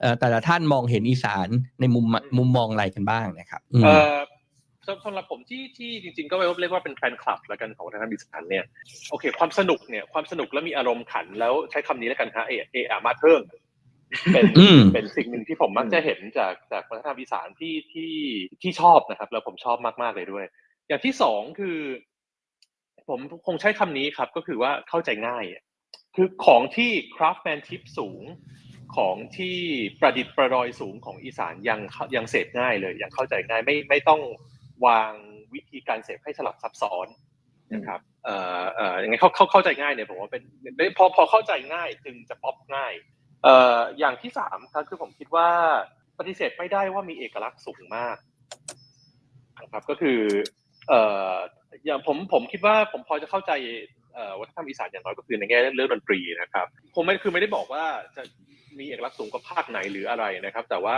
เอ่อแต่ละท่านมองเห็นอีสานในมุมมุมมองอะไรกันบ้างนะครับอืมเอ่อสำสำหรับผมที่ที่จริงๆ ก็เรียกว่าเป็นแฟนคลับแล้วกันของทางด้านดิสานเนี่ยโอเค ความสนุกเนี่ยความสนุกแล้วมีอารมณ์ขัน แล้วใช้คำนี้แล้วกันฮะเอเออามาเทิงเป็นอืมเป็นสิ่งหนึ่งที่ผมมักจะเห็นจากจากวัฒนธรรมอีสานที่ที่ที่ชอบนะครับ แล้วผมชอบมากๆเลยด้วย อย่างที่สองคือ ผมคงใช้คำนี้ครับ ก็คือว่าเข้าใจง่ายอะคือของที่ craftsmanship สูง ของที่ประดิษฐ์ประดอยสูงของอีสานยังเข้ายังเสพง่ายเลยยังเข้าใจง่ายไม่ไม่ต้องวางวิธีการเสพให้สลับซับซ้อนนะครับเอ่อเอ่อยังไงเข้าเข้าเข้าใจง่ายเนี่ยผมว่าเป็นพอพอเข้าใจง่ายจึงจะป๊อปง่ายเอ่ออย่างที่สามครับคือผมคิดว่าปฏิเสธไม่ได้ว่ามีเอกลักษณ์สูงมากนะครับก็คือเอ่ออย่างผมผมคิดว่าผมพอจะเข้าใจเอ่อ วัฒนธรรมอีสานอย่างน้อยก็คือในแง่เรื่องดนตรีนะครับ ผมไม่คือไม่ได้บอกว่าจะมีเอกลักษณ์สูงกว่าภาคไหนหรืออะไรนะครับ แต่ว่า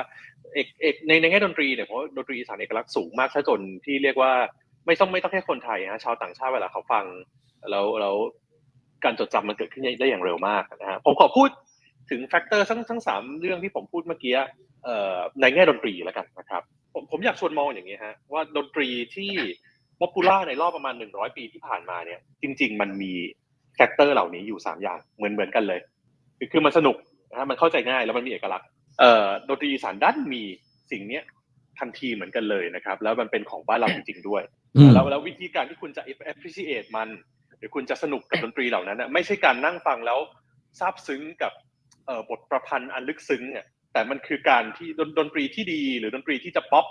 เอกเอกในในแง่ดนตรีเนี่ยเพราะดนตรีอีสานเอกลักษณ์สูงมากซะจนที่เรียกว่าไม่ต้องไม่ต้องแค่คนไทยฮะชาวต่างชาติเวลาเขาฟัง แล้วแล้วการจดจำมันเกิดขึ้นได้อย่างเร็วมากนะฮะผมขอพูดถึงแฟกเตอร์ทั้งทั้งสามเรื่องที่ผมพูดเมื่อกี้ในแง่ดนตรีแล้วกันนะครับ ผมผมอยากชวนมองอย่างนี้ฮะว่าดนตรีที่ ป๊อปปูล่าในรอบประมาณหนึ่งร้อยปีที่ผ่านมาเนี่ย จริง ๆ มันมีแฟกเตอร์เหล่านี้อยู่สามอย่างเหมือนเหมือนกันเลย คือคือมันสนุกนะฮะมันเข้าใจง่ายแล้วมันมีเอกลักษณ์เอ่อดนตรีอีสานด้านมีสิ่งเนี้ยทันทีเหมือนกันเลยนะครับ แล้วมันเป็นของบ้านเราจริงๆด้วยอืมแล้วแล้ววิธีการที่คุณจะ appreciate มัน หรือคุณจะสนุกกับดนตรีเหล่านั้นนะไม่ใช่การนั่งฟังแล้วซาบซึ้งกับเอ่อบทประพันธ์อันลึกซึ้งอะแต่มันคือการที่ดนดนตรีที่ดีหรือดนตรีที่จะป๊อป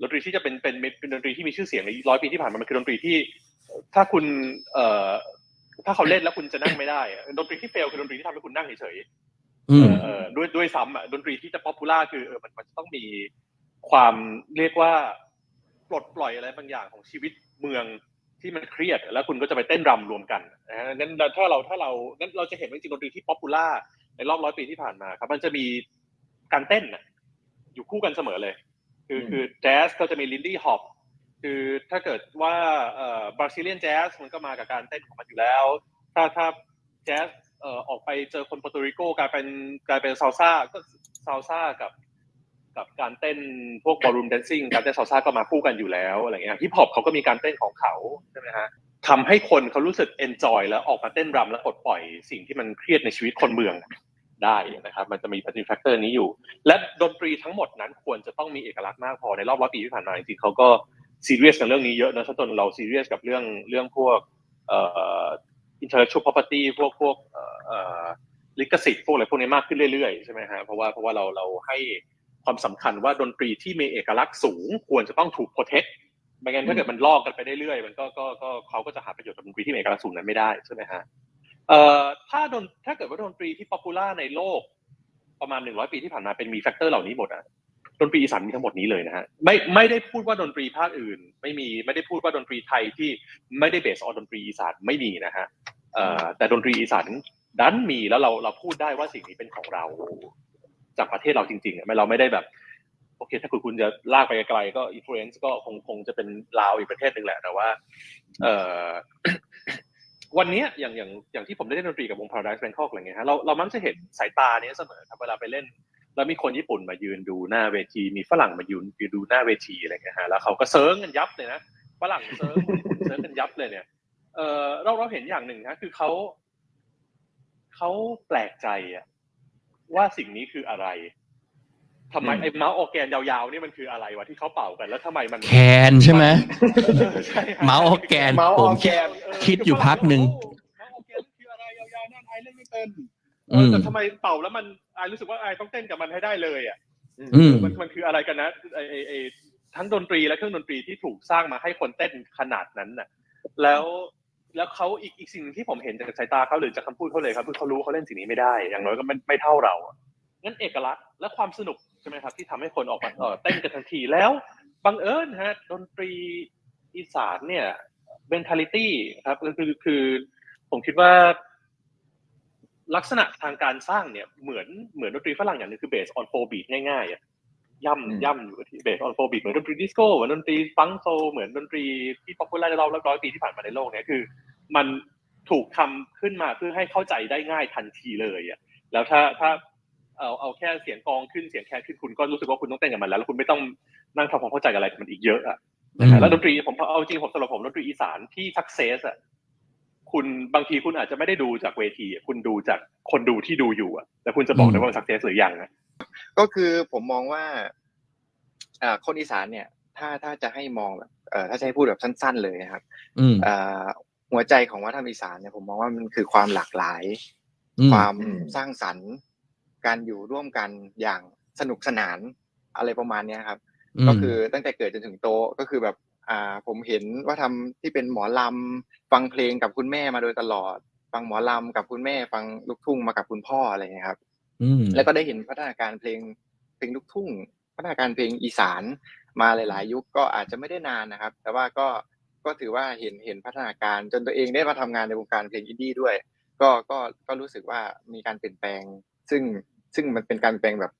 ดนตรีที่จะเป็นเป็นเป็นดนตรีที่มีชื่อเสียงในร้อยปีที่ผ่านมามันคือดนตรีที่ถ้าคุณเอ่อถ้าเขาเล่นแล้วคุณจะนั่งไม่ได้อะดนตรีที่เฟลคือดนตรีที่ทำให้คุณนั่งเฉยๆอืมเออด้วยด้วยซ้ำอะดนตรีที่จะป๊อปปูล่าคือเออมันมันจะต้องมีความเรียกว่าปลดปล่อยอะไรบางอย่างของชีวิตเมืองที่มันเครียด แล้วคุณก็จะไปเต้นรำรวมกันนะฮะงั้นถ้าเราถ้าเรางั้นเราจะเห็นว่าจริงๆดนตรีที่ป๊อปปูล่าในรอบร้อยปีที่ผ่านมาครับ มันจะมีการเต้นน่ะอยู่คู่กันเสมอเลย คือคือแจ๊สก็จะมีลินดี้ฮอปคือถ้าเกิดว่าเอ่อบราซิเลียนแจ๊สมันก็มากับการเต้นของมันอยู่แล้ว ถ้าถ้าแจ๊สเอ่อออกไปเจอคนโปรตุริโกกลายเป็นกลายเป็นซาลซ่าก็ซาลซ่ากับ กับการเต้นพวกบอลลูนแดนซิ่งการเต้นซาลซ่าก็มาคู่กันอยู่แล้วอะไรเงี้ยฮิปฮอปเขาก็มีการเต้นของเขาใช่ไหมฮะทำให้คนเขารู้สึกเอนจอยแล้วออกมาเต้นรำแล้วปลดปล่อยสิ่งที่มันเครียดในชีวิตคนเมือง ได้นะครับ มันจะมีปัจจัยแฟกเตอร์นี้อยู่ และดนตรีทั้งหมดนั้นควรจะต้องมีเอกลักษณ์มากพอในรอบร้อยปีที่ผ่านมาจริงๆเขาก็ซีเรียสกับเรื่องนี้เยอะนะจนเราซีเรียสกับเรื่องเรื่องพวกเอ่อ intellectual property พวกพวกเอ่อลิขสิทธิ์พวกอะไรพวกนี้มากขึ้นเรื่อยๆใช่ไหมฮะเพราะว่าเพราะว่าเราเราให้ความสำคัญว่าดนตรีที่มีเอกลักษณ์สูง ควรจะต้องถูก protect ไม่งั้นถ้าเกิดมันลอกกันไปเรื่อยๆมันก็ก็ก็เขาก็จะหาประโยชน์จากดนตรีที่มีเอกลักษณ์สูงนั้นไม่ได้ใช่ไหมฮะ เอ่อถ้าดนถ้าเกิดว่าดนตรีที่ป๊อปปูล่าในโลก ประมาณหนึ่งร้อยปีที่ผ่านมาเป็นมีแฟกเตอร์เหล่านี้หมดอะดนตรีอีสานมีทั้งหมดนี้เลยนะฮะไม่ไม่ได้พูดว่าดนตรีภาคอื่น ไม่มีไม่ได้พูดว่าดนตรีไทยที่ไม่ได้เบสออนดนตรีอีสานไม่มีนะฮะเอ่อแต่ดนตรีอีสานดันมีแล้วเราเราพูดได้ว่าสิ่งนี้เป็นของเรา จากประเทศเราจริงๆอะไม่เราไม่ได้แบบโอเค ถ้าคุณคุณจะลากไปไกลก็อิ f ฟ u เ n นซ์ก็คงคงจะเป็นลาวอีกประเทศหนึ่งแหละแต่ว่า เอ่อ วันนี้อย่างอย่างอย่างที่ผมได้เล่นดนตรีกับวง Paradise Bangkok อะไรเงี้ยฮะเราเรามักจะเห็นสายตาเนี้ยเสมอครับเวลาไปเล่น แล้วมีคนญี่ปุ่นมายืนดูหน้าเวที มีฝรั่งมายืนยืนดูหน้าเวทีอะไรเงี้ยฮะแล้วเขาก็เซิร์งกันยับเลยนะฝรั่งเซิร์งเซิร์งกันยับเลยเนี่ยเออเราเราเห็นอย่างหนึ่งนะคือเขาเขาแปลกใจอะว่าสิ่งนี้คืออะไร ทำไมอืมไอ้เมาส์ออร์แกนยาวๆนี่มันคืออะไรวะที่เขาเป่ากันแล้วทำไมมันแคนใช่ไหมเออใช่ฮะเมาส์ออร์แกนเมาส์ผอมอร์คิแกดนเออคิดอยู่พักหนึ่งเมาส์ออร์แกนคืออะไรยาวๆนั่นไอเล่นไม่เป็นเออือมแต่ทำไมเป่าแล้วมันไอรู้สึกว่าไอต้องเต้นกับมันให้ได้เลยอะอืมมันมันคืออะไรกันนะไอไอไอทั้งดนตรีและเครื่องดนตรีที่ถูกสร้างมาให้คนเต้นขนาดนั้นน่ะ แล้วแล้วเขาอีกอีกสิ่งที่ผมเห็นจากสายตาเขาหรือจากคำพูดเขาเลยครับคือเขารู้เขาเล่นสิ่งนี้ไม่ได้ อย่างน้อยก็ไม่ไม่เท่าเรา อะงั้นเอกลักษณ์และความสนุกใช่ไหมครับ ที่ทำให้คนออกมาเอ่อเต้นกันทันทีแล้วบังเอิญฮะดนตรีอีสานเนี่ย mentality ครับก็คือคือผมคิดว่าลักษณะทางการสร้างเนี่ยเหมือนเหมือนดนตรีฝรั่งอย่างหนึงคือ based on four beat ง่ายๆอะอืมย่ำย่ำอยู่ที่เบสออนโฟบิกเหมือนดนตรีดิสโก้เหมือนดนตรีฟังก์โซ เหมือนดนตรีที่ป๊อปปูล่าในรอบร้อยปีที่ผ่านมาในโลกเนี่ยคือ มันถูกทำขึ้นมาเพื่อให้เข้าใจได้ง่ายทันทีเลยอะแล้วถ้าถ้า เอาเอาแค่เสียงกลองขึ้นเสียงแคนขึ้นคุณก็รู้สึกว่าคุณต้องเต้นกับมันแล้วแล้วคุณไม่ต้องนั่งทำความเข้าใจกับอะไรกับมันอีกเยอะอะอืมแล้วดนตรีผมเอาจริงผมสำหรับผมดนตรีอีสานที่สักเซสอะคุณบางทีคุณอาจจะไม่ได้ดูจากเวทีอะคุณดูจากคนดูที่ดูอยู่อะแล้วคุณจะบอกได้ว่ามันสักเซสหรือยังนะก็คือผมมองว่าอ่าคนอีสานเนี่ย ถ้าถ้าจะให้มองแบบเอ่อถ้าจะให้พูดแบบสั้น ๆ เลยนะครับอืมอ่าหัวใจของวัฒนธรรมอีสานเนี่ยผมมองว่ามันคือความหลากหลายอืมความอืมสร้างสรรค์ การอยู่ร่วมกันอย่างสนุกสนานอะไรประมาณเนี้ยครับ ก็คือตั้งแต่เกิดจนถึงโตก็คือแบบอ่าผมเห็นว่าทำที่เป็นหมอลำฟังเพลงกับคุณแม่มาโดยตลอด ฟังหมอลำกับคุณแม่ ฟังลูกทุ่งมากับคุณพ่ออะไรเงี้ยครับอืมแล้วก็ได้เห็นพัฒนาการเพลงเพลงลูกทุ่ง พัฒนาการเพลงอีสานมาหลาย ๆ ยุคก็อาจจะไม่ได้นานนะครับ แต่ว่าก็ก็ถือว่าเห็นเห็นพัฒนาการจนตัวเองได้มาทำงานในวงการเพลงอินดี้ด้วย ก็ก็ก็รู้สึกว่ามีการเปลี่ยนแปลง ซึ่ง ซึ่งมันเป็นการเปลี่ยนแปลงแบบ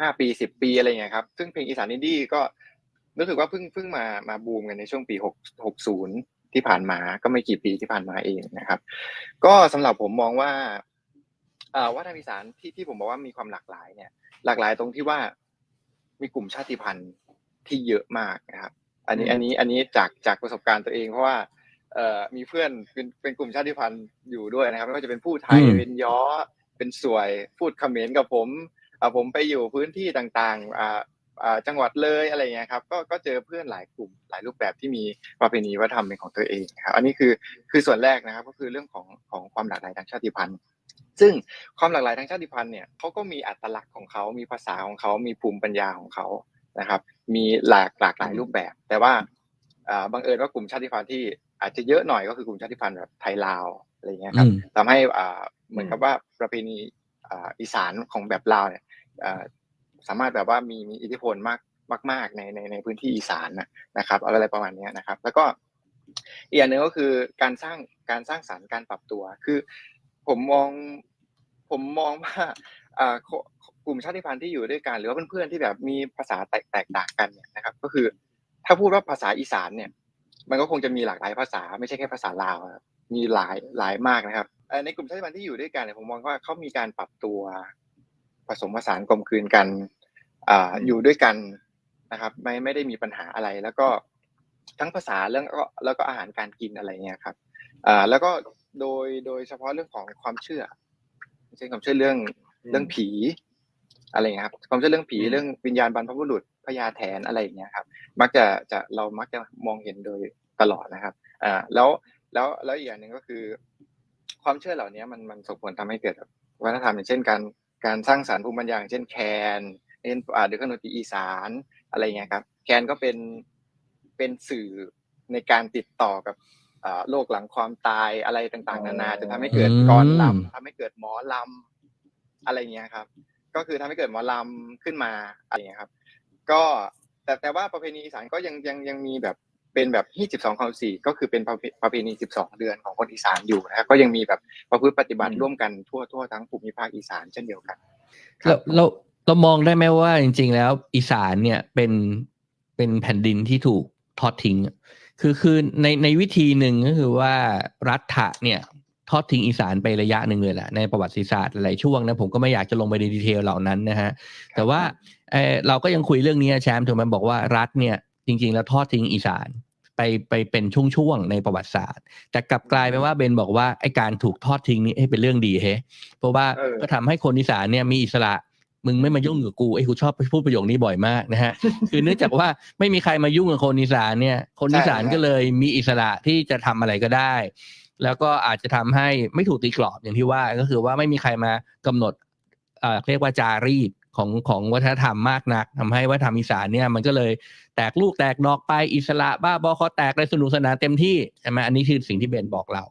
ห้าปีสิบปีอะไรเงี้ยครับ ซึ่งเพลงอีสานอินดี้ก็รู้สึกว่าเพิ่งเพิ่งมามาบูมกันในช่วงปีหกหกศูนย์ที่ผ่านมาก็ไม่กี่ปีที่ผ่านมาเองนะครับ ก็สำหรับผมมองว่าอ่าวัฒนธรรมอีสานที่ที่ผมบอกว่ามีความหลากหลายเนี่ย หลากหลายตรงที่ว่ามีกลุ่มชาติพันธุ์ที่เยอะมากนะครับ อันนี้อืมอันนี้อันนี้จากจากประสบการณ์ตัวเองเพราะว่าเอ่อมีเพื่อนเป็นเป็นกลุ่มชาติพันธุ์อยู่ด้วยนะครับไม่ว่าจะเป็นผู้ไทยอืมเป็นย้อ เป็นสวย พูดเขมรกับผมผมไปอยู่พื้นที่ต่างๆอ่าอ่าจังหวัดเลยอะไรเงี้ยครับก็ก็เจอเพื่อนหลายกลุ่มหลายรูปแบบที่มีประเพณีวัฒนธรรมเป็นของตัวเองครับอันนี้คือคือส่วนแรกนะครับก็คือเรื่องของของความหลากหลายทางชาติพันธุ์ซึ่งความหลากหลายทางชาติพันธุ์เนี่ยเขาก็มีอัตลักษณ์ของเขา มีภาษาของเขา มีภูมิปัญญาของเขานะครับ มีหลากหลากหลายรูปแบบ แต่ว่าบังเอิญว่ากลุ่มชาติพันธุ์ที่อาจจะเยอะหน่อยก็คือกลุ่มชาติพันธุ์แบบไทยลาว อะไรเงี้ยครับอืมทำให้อ่าเหมือนกับว่าประเพณีอ่าอีสานของแบบลาวเนี่ยอ่าสามารถแบบว่ามีมีอิทธิพลมากมาก ๆ ในในในพื้นที่อีสานนะนะครับอะไรประมาณเนี้ยนะครับ แล้วก็อีกอย่างหนึ่งก็คือการสร้างการสร้างสรรค์การปรับตัว คือ ผมมองผมมองว่าอ่ากลุ่มชาติพันธุ์ที่อยู่ด้วยกัน หรือว่าเพื่อนๆที่แบบมีภาษาแตกแตกต่างกันเนี่ยนะครับ ก็คือถ้าพูดว่าภาษาอีสานเนี่ย มันก็คงจะมีหลากหลายภาษา ไม่ใช่แค่ภาษาลาวครับมีหลายหลายมากนะครับเอ่อในกลุ่มชาติพันธุ์ที่อยู่ด้วยกันเนี่ยผมมองว่าเขามีการปรับตัวผสมผสานกลมกลืนกันอ่าอยู่ด้วยกันนะครับ ไม่ไม่ได้มีปัญหาอะไร แล้วก็ทั้งภาษาเรื่องก็แล้วก็อาหารการกินอะไรเงี้ยครับอ่าแล้วก็โดยโดยเฉพาะเรื่องของความเชื่อเช่นความเชื่อเรื่องเรื่องผีอะไรเงี้ยครับความเชื่อเรื่องผีอืมเรื่องวิญญาณบรรพบุรุษ พญาแถนอะไรอย่างเงี้ยครับ มักจะจะเรามักจะมองเห็นโดยตลอดนะครับอ่าแล้วแล้วแล้วอีกอย่างหนึ่งก็คือ ความเชื่อเหล่านี้มันมันส่งผลทำให้เกิดแบบวัฒนธรรมอย่างเช่นการการสร้างสรรค์ภูมิปัญญาอย่างเช่นแคนเช่นอ่าด้วยเครื่องดนตรีอีสานอะไรเงี้ยครับ แคนก็เป็นเป็นสื่อในการติดต่อกับอ่าโลกหลังความตายอะไรต่างๆ นานาจะทำให้เกิดกรลำทำให้เกิดหมอลำอะไรเงี้ยครับ ก็คือทำให้เกิดหมอลำขึ้นมาอะไรอย่างเงี้ยครับ ก็แต่แต่ว่าประเพณีอีสานก็ยังยังยังมีแบบเป็นแบบที่สิบสองคำสี่ก็คือเป็นประเพประเพณีสิบสองเดือนของคนอีสานอยู่นะครับก็ยังมีแบบประพฤติปฏิบัติอืมร่วมกันทั่วทั่วทั้งภูมิภาคอีสานเช่นเดียวกันคเรารับเราเรามองได้ไหมว่าจริง ๆ แล้วอีสานเนี่ยเป็นเป็นแผ่นดินที่ถูกทอดทิ้งอะคือคือในในวิธีหนึ่งก็คือว่ารัฐะเนี่ย ทอดทิ้งอีสานไประยะหนึ่งเลยแหละในประวัติศาสตร์หลายช่วงนะผมก็ไม่อยากจะลงไปในดีเทลเหล่านั้นนะฮะแต่ว่าเออเราก็ยังคุยเรื่องนี้นะแชมป์ถูกไหมบอกว่ารัฐเนี่ยจริง ๆ แล้วทอดทิ้งอีสานไปไปเป็นช่วงๆในประวัติศาสตร์ แต่กลับกลายเป็นว่าเบนบอกว่าไอการถูกทอดทิ้งนี่เอ้ยเป็นเรื่องดีเฮ้เพราะว่าเออก็ทำให้คนอีสานเนี่ยมีอิสระมึงไม่มายุ่งกับกูไอ้ยกูชอบพูดประโยคนี้บ่อยมากนะฮะคือเนื่องจากว่าไม่มีใครมายุ่งกับคนอีสานเนี่ย คนอีสานใช่ครับก็เลยมีอิสระที่จะทำอะไรก็ได้ แล้วก็อาจจะทำให้ไม่ถูกตีกรอบอย่างที่ว่าก็คือว่าไม่มีใครมากำหนดเอ่อเรียกว่าจารีตของของวัฒนธรรมมากนักทำให้วัฒนธรรมอีสานเนี่ยมันก็เลยแตกลูกแตกดอกไปอิสระบ้าบอคอแตกเลยสนุกสนานเต็มที่ใช่ไหมอันนี้คือสิ่งที่เบนบอกเรา